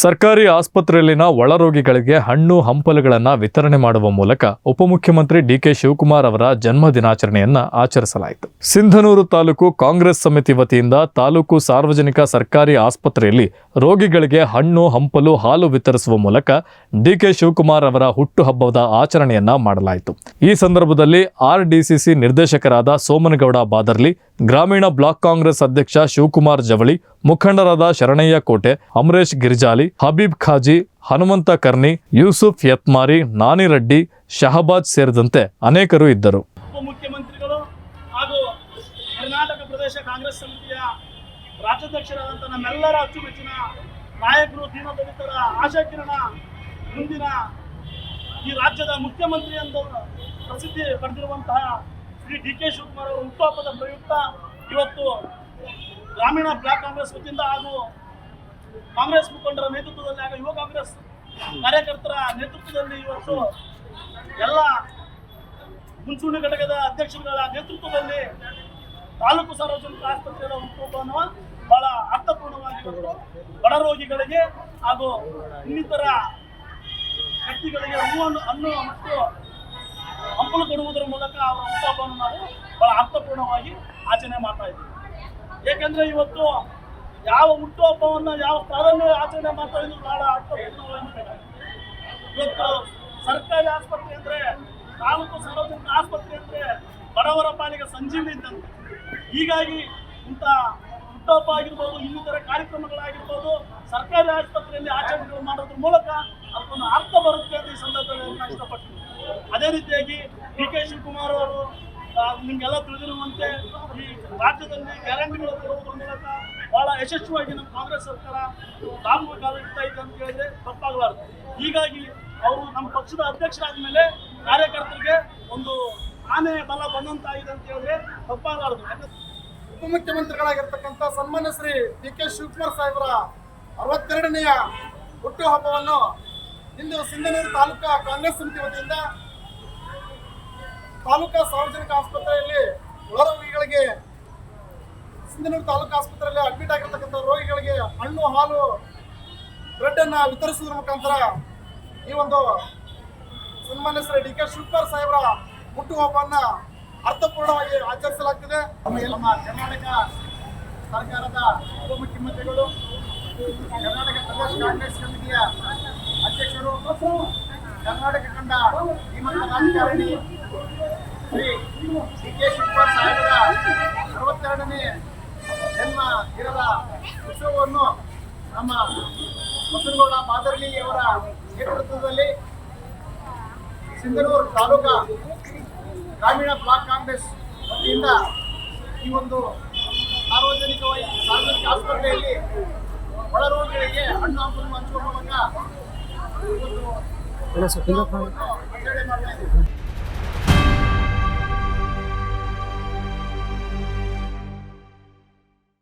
ಸರ್ಕಾರಿ ಆಸ್ಪತ್ರೆಯಲ್ಲಿನ ಒಳರೋಗಿಗಳಿಗೆ ಹಣ್ಣು, ಹಂಪಲುಗಳನ್ನು ವಿತರಣೆ ಮಾಡುವ ಮೂಲಕ ಉಪಮುಖ್ಯಮಂತ್ರಿ ಡಿಕೆ ಶಿವಕುಮಾರ್ ಅವರ ಜನ್ಮ ದಿನಾಚರಣೆಯನ್ನ ಆಚರಿಸಲಾಯಿತು. ಸಿಂಧನೂರು ತಾಲೂಕು ಕಾಂಗ್ರೆಸ್ ಸಮಿತಿ ವತಿಯಿಂದ ತಾಲೂಕು ಸಾರ್ವಜನಿಕ ಸರ್ಕಾರಿ ಆಸ್ಪತ್ರೆಯಲ್ಲಿ ರೋಗಿಗಳಿಗೆ ಹಣ್ಣು, ಹಂಪಲು, ಹಾಲು ವಿತರಿಸುವ ಮೂಲಕ ಡಿಕೆ ಶಿವಕುಮಾರ್ ಅವರ ಹುಟ್ಟುಹಬ್ಬದ ಆಚರಣೆಯನ್ನ ಮಾಡಲಾಯಿತು. ಈ ಸಂದರ್ಭದಲ್ಲಿ ಆರ್ಡಿಸಿಸಿ ನಿರ್ದೇಶಕರಾದ ಸೋಮನಗೌಡ ಬಾದರ್ಲಿ, ಗ್ರಾಮೀಣ ಬ್ಲಾಕ್ ಕಾಂಗ್ರೆಸ್ ಅಧ್ಯಕ್ಷ ಶಿವಕುಮಾರ್ ಜವಳಿ, ಮುಖಂಡರಾದ ಶರಣಯ್ಯ ಕೋಟೆ, ಅಮರೇಶ್ ಗಿರಿಜಾಲಿ ಹಬೀಬ್ ಖಾಜಿ, ಹನುಮಂತ ಕರ್ನಿ ಯೂಸುಫ್ ಯತ್ಮಾರಿ ನಾನಿರೆಡ್ಡಿ ಶಹಬಾಜ್ ಸೇರಿದಂತೆ ಅನೇಕರು ಇದ್ದರು. ಉಪಮುಖ್ಯಮಂತ್ರಿಗಳು ಹಾಗೂ ಕರ್ನಾಟಕ ಪ್ರದೇಶ ಕಾಂಗ್ರೆಸ್ ಸಮಿತಿಯ ರಾಜ್ಯಾಧ್ಯಕ್ಷರಾದಂಥ ನಮ್ಮೆಲ್ಲರ ಅಚ್ಚುಮೆಚ್ಚಿನ ನಾಯಕರು ದೀನದಲಿತರ ಆಶಾಕಿರಣ ಮುಂದಿನ ಈ ರಾಜ್ಯದ ಮುಖ್ಯಮಂತ್ರಿ ಎಂದು ಪ್ರಸಿದ್ಧಿ ಪಡೆದಿರುವಂತಹ ಶ್ರೀ ಡಿ ಕೆ ಶಿವಕುಮಾರ್ ಅವರ ಹುಟ್ಟುಹಬ್ಬದ ಪ್ರಯುಕ್ತ ಇವತ್ತು ಗ್ರಾಮೀಣ ಬ್ಲಾಕ್ ಕಾಂಗ್ರೆಸ್ ವತಿಯಿಂದ ಹಾಗೂ ಕಾಂಗ್ರೆಸ್ ಮುಖಂಡರ ನೇತೃತ್ವದಲ್ಲಿ ಆಗ ಯುವ ಕಾಂಗ್ರೆಸ್ ಕಾರ್ಯಕರ್ತರ ನೇತೃತ್ವದಲ್ಲಿ ಇವತ್ತು ಎಲ್ಲ ಮುಂಚೂಣಿ ಘಟಕದ ಅಧ್ಯಕ್ಷರುಗಳ ನೇತೃತ್ವದಲ್ಲಿ ತಾಲೂಕು ಸಾರ್ವಜನಿಕ ಆಸ್ಪತ್ರೆಯ ಹುಟ್ಟುಹಬ್ಬವನ್ನು ಬಹಳ ಅರ್ಥಪೂರ್ಣವಾಗಿ ಬಡ ರೋಗಿಗಳಿಗೆ ಹಾಗೂ ಇನ್ನಿತರ ವ್ಯಕ್ತಿಗಳಿಗೆ ಹೂವನ್ನು ಹಣ್ಣು ಮತ್ತು ಹಂಪಲು ಕೊಡುವುದರ ಮೂಲಕ ಅವರ ಹುಟ್ಟುಹಬ್ಬವನ್ನು ನಾವು ಬಹಳ ಅರ್ಥಪೂರ್ಣವಾಗಿ ಆಚರಣೆ ಮಾಡ್ತಾ ಇದ್ದೀವಿ. ಏಕೆಂದರೆ ಇವತ್ತು ಯಾವ ಹುಟ್ಟುಹಬ್ಬವನ್ನು, ಯಾವ ಪ್ರಾರಂಭ ಆಚರಣೆ ಮಾಡ್ತಾ ಇದ್ರು ಬಹಳ. ಇವತ್ತು ಸರ್ಕಾರಿ ಆಸ್ಪತ್ರೆ ಅಂದ್ರೆ, ತಾಲೂಕು ಸಾರ್ವಜನಿಕ ಆಸ್ಪತ್ರೆ ಅಂದ್ರೆ ಬಡವರ ಪಾಲಿಗೆ ಸಂಜೀವಿನಿ ಇದ್ದಂತೆ ಹೀಗಾಗಿ ಇಂಥ ಹುಟ್ಟುಹಬ್ಬ ಆಗಿರ್ಬೋದು, ಇನ್ನಿತರ ಕಾರ್ಯಕ್ರಮಗಳಾಗಿರ್ಬೋದು, ಸರ್ಕಾರಿ ಆಸ್ಪತ್ರೆಯಲ್ಲಿ ಆಚರಣೆಗಳು ಮಾಡೋದ್ರ ಮೂಲಕ ಅದಕ್ಕೊಂದು ಅರ್ಥ ಬರುತ್ತೆ ಅಂತ ಈ ಸಂದರ್ಭದಲ್ಲಿ ಇಷ್ಟಪಡ್ತೀನಿ ಅದೇ ರೀತಿಯಾಗಿ ಡಿ ಕೆ ಶಿವಕುಮಾರ್ ಅವರು ನಿಮಗೆಲ್ಲ ತಿಳಿದಿರುವಂತೆ ಈ ರಾಜ್ಯದಲ್ಲಿ ಗ್ಯಾರಂಟಿಗಳು ಕೊಡುವುದರ ಮೂಲಕ ಬಹಳ ಯಶಸ್ವಿಯಾಗಿ ನಮ್ಮ ಕಾಂಗ್ರೆಸ್ ಸರ್ಕಾರ ಲಾಭ ಕಾಲ ಇಡ್ತಾ ಇದೆ ಅಂತ ಹೇಳಿದ್ರೆ ತಪ್ಪಾಗಲಾರದು. ಹೀಗಾಗಿ ಅವರು ನಮ್ಮ ಪಕ್ಷದ ಅಧ್ಯಕ್ಷರಾದ ಮೇಲೆ ಕಾರ್ಯಕರ್ತರಿಗೆ ಒಂದು ಆನೆಯ ಬಲ ಬಂದಂತಾಗಿದೆ ಅಂತ ಹೇಳಿದ್ರೆ ತಪ್ಪಾಗಲಾರದು. ಉಪಮುಖ್ಯಮಂತ್ರಿಗಳಾಗಿರ್ತಕ್ಕಂಥ ಸನ್ಮಾನ್ಯ ಶ್ರೀ ಡಿ ಕೆ ಶಿವಕುಮಾರ್ ಸಾಹೇಬರ ಅರವತ್ತೆರಡನೆಯ ಹುಟ್ಟುಹಬ್ಬವನ್ನು ಇಂದು ಸಿಂಧನೂರು ತಾಲೂಕಾ ಕಾಂಗ್ರೆಸ್ ಸಮಿತಿ ವತಿಯಿಂದ ತಾಲೂಕಾ ಸಾರ್ವಜನಿಕ ಆಸ್ಪತ್ರೆಯಲ್ಲಿ ಒಳರೋಗಿಗಳಿಗೆ ಸಿಂಧನೂರು ತಾಲೂಕು ಆಸ್ಪತ್ರೆಯಲ್ಲಿ ಅಡ್ಮಿಟ್ ಆಗಿರ್ತಕ್ಕಂಥ ರೋಗಿಗಳಿಗೆ ಹಣ್ಣು, ಹಾಲು ಬ್ರೆಡ್ ಅನ್ನ ವಿತರಿಸುವುದರ ಮುಖಾಂತರ ಈ ಒಂದು ಸನ್ಮಾನ್ಯ ಡಿ ಕೆ ಶಿವಕುಮಾರ್ ಸಾಹೇಬರ ಹುಟ್ಟುಹಬ್ಬನ್ನ ಅರ್ಥಪೂರ್ಣವಾಗಿ ಆಚರಿಸಲಾಗ್ತಿದೆ. ನಮ್ಮ ಕರ್ನಾಟಕ ಸರ್ಕಾರದ ಉಪಮುಖ್ಯಮಂತ್ರಿಗಳು ಕರ್ನಾಟಕ ಪ್ರದೇಶ ಕಾಂಗ್ರೆಸ್ ಕಮಿಟಿಯ ಅಧ್ಯಕ್ಷರು ಕರ್ನಾಟಕ ಕಂಡ ಶ್ರೀಮಂತ ರಾಜಕಾರಣಿ ಶ್ರೀ ಡಿ ಕೆ ಶಿವಕುಮಾರ್ ಸಾಹೇಬರ ಅರವತ್ತೆರಡನೇ ದಿನದ ಉತ್ಸವವನ್ನು ನಮ್ಮ ಬಸನಗೌಡ ಮಾದರಿ ಅವರ ನೇತೃತ್ವದಲ್ಲಿ ಸಿಂಧನೂರು ತಾಲೂಕಾ ಗ್ರಾಮೀಣ ಬ್ಲಾಕ್ ಕಾಂಗ್ರೆಸ್ ವತಿಯಿಂದ ಈ ಒಂದು ಸಾರ್ವಜನಿಕವಾಗಿ ಸಾರ್ವಜನಿಕ ಆಸ್ಪತ್ರೆಯಲ್ಲಿ ಒಳರೋಗಿಗಳಿಗೆ ಹಣ್ಣು ಹಂಪಲು ಹಂಚುವ ಮೂಲಕ